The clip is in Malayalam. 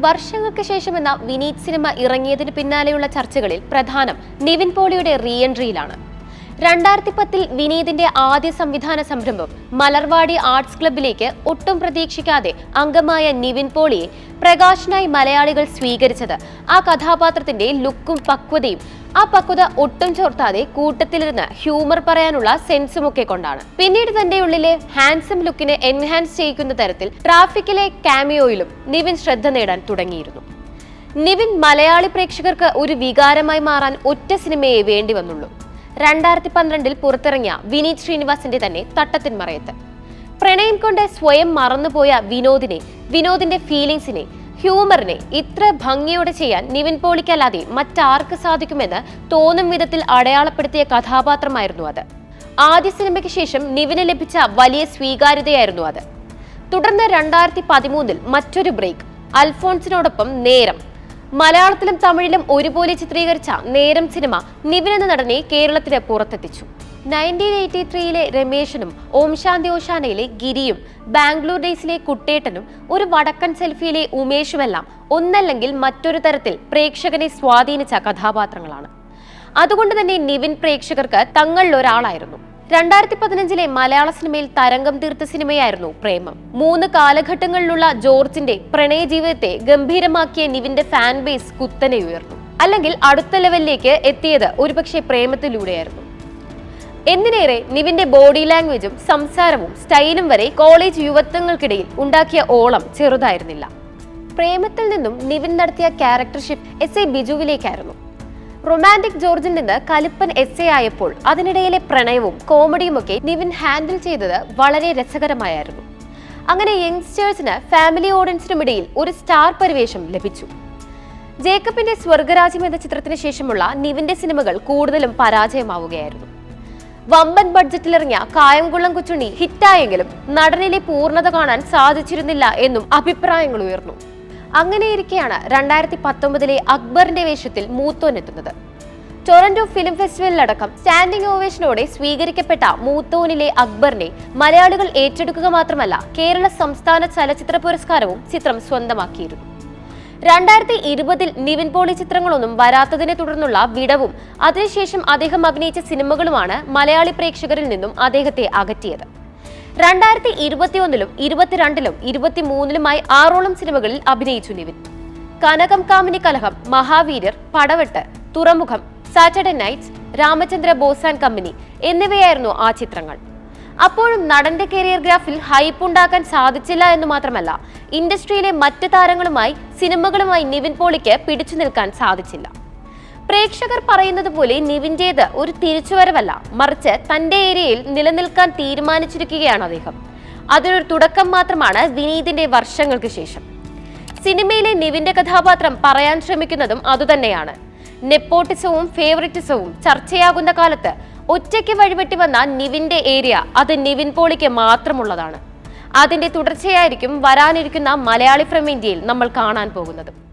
വർഷങ്ങൾക്ക് ശേഷം എന്ന വിനീത് സിനിമ ഇറങ്ങിയതിന് പിന്നാലെയുള്ള ചർച്ചകളിൽ പ്രധാനം നിവിൻ പോളിയുടെ റീ എൻട്രിയിലാണ് രണ്ടായിരത്തി പത്തിൽ വിനീതിന്റെ ആദ്യ സംവിധാന സംരംഭം മലർവാടി ആർട്സ് ക്ലബിലേക്ക് ഒട്ടും പ്രതീക്ഷിക്കാതെ അംഗമായ നിവിൻ പോളിയെ പ്രകാശനായി മലയാളികൾ സ്വീകരിച്ചത്. ആ കഥാപാത്രത്തിന്റെ ലുക്കും പക്വതയും ആ പക്വത ഒട്ടും ചോർത്താതെ കൂട്ടത്തിലിരുന്ന് ഹ്യൂമർ പറയാനുള്ള സെൻസുമൊക്കെ കൊണ്ടാണ്. പിന്നീട് തന്റെ ഉള്ളിലെ ഹാൻസം ലുക്കിനെ എൻഹാൻസ് ചെയ്യിക്കുന്ന തരത്തിൽ ട്രാഫിക്കിലെ കാമിയോയിലും നിവിൻ ശ്രദ്ധ നേടാൻ തുടങ്ങിയിരുന്നു. നിവിൻ മലയാളി പ്രേക്ഷകർക്ക് ഒരു വികാരമായി മാറാൻ ഒറ്റ സിനിമയെ വേണ്ടി വന്നുള്ളൂ. രണ്ടായിരത്തി പന്ത്രണ്ടിൽ പുറത്തിറങ്ങിയ വിനീത് ശ്രീനിവാസിന്റെ തന്നെ തട്ടത്തിൻ മറയത്ത്. പ്രണയം കൊണ്ട് സ്വയം മറന്നുപോയ വിനോദിനെ വിനോദിന്റെ ഫീലിംഗ്സിനെ ഹ്യൂമറിനെ ഇത്ര ഭംഗിയോടെ ചെയ്യാൻ നിവിൻ പോളിക്കല്ലാതെ മറ്റാർക്ക് സാധിക്കുമെന്ന് തോന്നും വിധത്തിൽ അടയാളപ്പെടുത്തിയ കഥാപാത്രമായിരുന്നു അത്. ആദ്യ സിനിമയ്ക്ക് ശേഷം നിവിന് ലഭിച്ച വലിയ സ്വീകാര്യതയായിരുന്നു അത്. തുടർന്ന് രണ്ടായിരത്തി പതിമൂന്നിൽ മറ്റൊരു ബ്രേക്ക് അൽഫോൺസിനോടൊപ്പം നേരം മലയാളത്തിലും തമിഴിലും ഒരുപോലെ ചിത്രീകരിച്ച നേരം സിനിമ നിവിൻ എന്ന നടനെ കേരളത്തിന് പുറത്തെത്തിച്ചു. നയന്റീൻ എയ്റ്റി ത്രീയിലെ രമേശനും ഓം ശാന്തി ഓശാനയിലെ ഗിരിയും ബാംഗ്ലൂർ ഡേയ്സിലെ കുട്ടേട്ടനും ഒരു വടക്കൻ സെൽഫിയിലെ ഉമേഷുമെല്ലാം ഒന്നല്ലെങ്കിൽ മറ്റൊരു തരത്തിൽ പ്രേക്ഷകനെ സ്വാധീനിച്ച കഥാപാത്രങ്ങളാണ്. അതുകൊണ്ട് തന്നെ നിവിൻ പ്രേക്ഷകർക്ക് തങ്ങളിൽ ഒരാളായിരുന്നു. രണ്ടായിരത്തി പതിനഞ്ചിലെ മലയാള സിനിമയിൽ തരംഗം തീർത്ത സിനിമയായിരുന്നു പ്രേമം. മൂന്ന് കാലഘട്ടങ്ങളിലുള്ള ജോർജിന്റെ പ്രണയ ജീവിതത്തെ ഗംഭീരമാക്കിയ നിവിന്റെ ഫാൻ ബേസ് കുത്തനെ ഉയർന്നു. അല്ലെങ്കിൽ അടുത്ത ലെവലിലേക്ക് എത്തിയത് ഒരുപക്ഷെ പ്രേമത്തിലൂടെയായിരുന്നു. എന്തിനേറെ നിവിന്റെ ബോഡി ലാംഗ്വേജും സംസാരവും സ്റ്റൈലും വരെ കോളേജ് യുവത്വങ്ങൾക്കിടയിൽ ഉണ്ടാക്കിയ ഓളം ചെറുതായിരുന്നില്ല. പ്രേമത്തിൽ നിന്നും നിവിൻ നടത്തിയ ക്യാരക്ടർഷിപ്പ് എസ് എ ബിജുവിലേക്കായിരുന്നു. റൊമാന്റിക് ജോർജിൽ നിന്ന് കലിപ്പൻ എസ് എ ആയപ്പോൾ അതിനിടയിലെ പ്രണയവും കോമഡിയുമൊക്കെ നിവിൻ ഹാൻഡിൽ ചെയ്തത് വളരെ രസകരമായിരുന്നു. അങ്ങനെ യങ്സ്റ്റേഴ്സിന് ഫാമിലി ഓഡിയൻസിനുമിടയിൽ ഒരു സ്റ്റാർ പരിവേഷം ലഭിച്ചു. ജേക്കബിന്റെ സ്വർഗരാജ്യം എന്ന ചിത്രത്തിന് ശേഷമുള്ള നിവിന്റെ സിനിമകൾ കൂടുതലും പരാജയമാവുകയായിരുന്നു. വമ്പൻ ബഡ്ജറ്റിലിറങ്ങിയ കായംകുളം കൊച്ചുണ്ണി ഹിറ്റായെങ്കിലും നടനിലെ പൂർണത കാണാൻ സാധിച്ചിരുന്നില്ല എന്നും അഭിപ്രായങ്ങൾ ഉയർന്നു. അങ്ങനെയിരിക്കെയാണ് രണ്ടായിരത്തി പത്തൊമ്പതിലെ അക്ബറിന്റെ വേഷത്തിൽ മൂത്തോനെത്തുന്നത്. ടൊറന്റോ ഫിലിം ഫെസ്റ്റിവലിലടക്കം സ്റ്റാൻഡിംഗ് ഓവേഷനോടെ സ്വീകരിക്കപ്പെട്ട മൂത്തോനിലെ അക്ബറിനെ മലയാളികൾ ഏറ്റെടുക്കുക മാത്രമല്ല കേരള സംസ്ഥാന ചലച്ചിത്ര പുരസ്കാരവും ചിത്രം സ്വന്തമാക്കിയിരുന്നു. രണ്ടായിരത്തി ഇരുപതിൽ നിവിൻ പോളി ചിത്രങ്ങളൊന്നും വരാത്തതിനെ തുടർന്നുള്ള വിടവും അതിനുശേഷം അദ്ദേഹം അഭിനയിച്ച സിനിമകളുമാണ് മലയാളി പ്രേക്ഷകരിൽ നിന്നും അദ്ദേഹത്തെ അകറ്റിയത്. രണ്ടായിരത്തി ഇരുപത്തിയൊന്നിലും ഇരുപത്തിരണ്ടിലും ഇരുപത്തിമൂന്നിലുമായി ആറോളം സിനിമകളിൽ അഭിനയിച്ചു നിവിൻ. കനകം കാമിനി കലഹം Mahaveeryar Padavettu Thuramukham Saturday nights Ramachandra boss and company എന്നിവയായിരുന്നു ആ ചിത്രങ്ങൾ. അപ്പോഴും നടന്റെ കരിയർ ഗ്രാഫിൽ ഹൈപ്പ് ഉണ്ടാക്കാൻ സാധിച്ചില്ല എന്ന് മാത്രമല്ല ഇൻഡസ്ട്രിയിലെ മറ്റ് താരങ്ങളുമായി സിനിമകളുമായി നിവിൻ പോളിക്ക് പിടിച്ചു നിൽക്കാൻ സാധിച്ചില്ല. പ്രേക്ഷകർ പറയുന്നത് പോലെ നിവിന്റേത് ഒരു തിരിച്ചുവരവല്ല. മറിച്ച് തന്റെ ഏരിയയിൽ നിലനിൽക്കാൻ തീരുമാനിച്ചിരിക്കുകയാണ് അദ്ദേഹം. അതിനൊരു തുടക്കം മാത്രമാണ് വിനീതിന്റെ വർഷങ്ങൾക്ക് ശേഷം. സിനിമയിലെ നിവിന്റെ കഥാപാത്രം പറയാൻ ശ്രമിക്കുന്നതും അതുതന്നെയാണ്. നെപ്പോട്ടിസവും ഫേവറിറ്റിസവും ചർച്ചയാകുന്ന കാലത്ത് ഒറ്റയ്ക്ക് വഴിപെട്ടി വന്ന നിവിന്റെ ഏരിയ അത് നിവിൻ പോളിക്ക് മാത്രമുള്ളതാണ്. അതിന്റെ തുടർച്ചയായിരിക്കും വരാനിരിക്കുന്ന മലയാളി ഫ്രം ഇന്ത്യയിൽ നമ്മൾ കാണാൻ പോകുന്നത്.